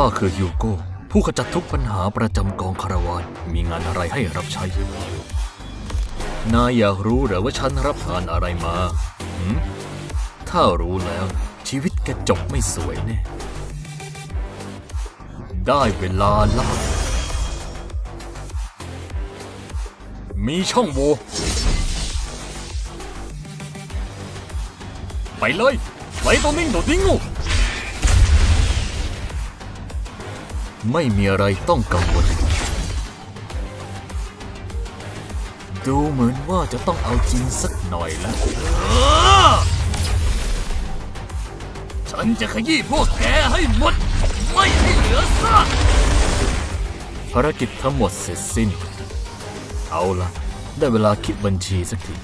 ข้าคือฮิวโก้ ผู้ขจัดทุกปัญหาประจำกองคาราวาน มีงานอะไรให้รับใช้ นายอยากรู้หรือว่าฉันรับงานอะไรมาหืมถ้ารู้แล้ว ชีวิตแกจบไม่สวยแน่ ได้เวลาล่ามีช่องโหว่ไปเลยไปตัวนิ่งตัวดิ้งงู ไม่มีอะไรต้องกังวล ดูเหมือนว่าจะต้องเอาจริงสักหน่อยแล้วฉันจะขยี้พวกแกให้หมด ไม่ให้เหลือซากภารกิจทั้งหมดเสร็จสิ้น เอาละได้เวลาคิดบัญชีสักที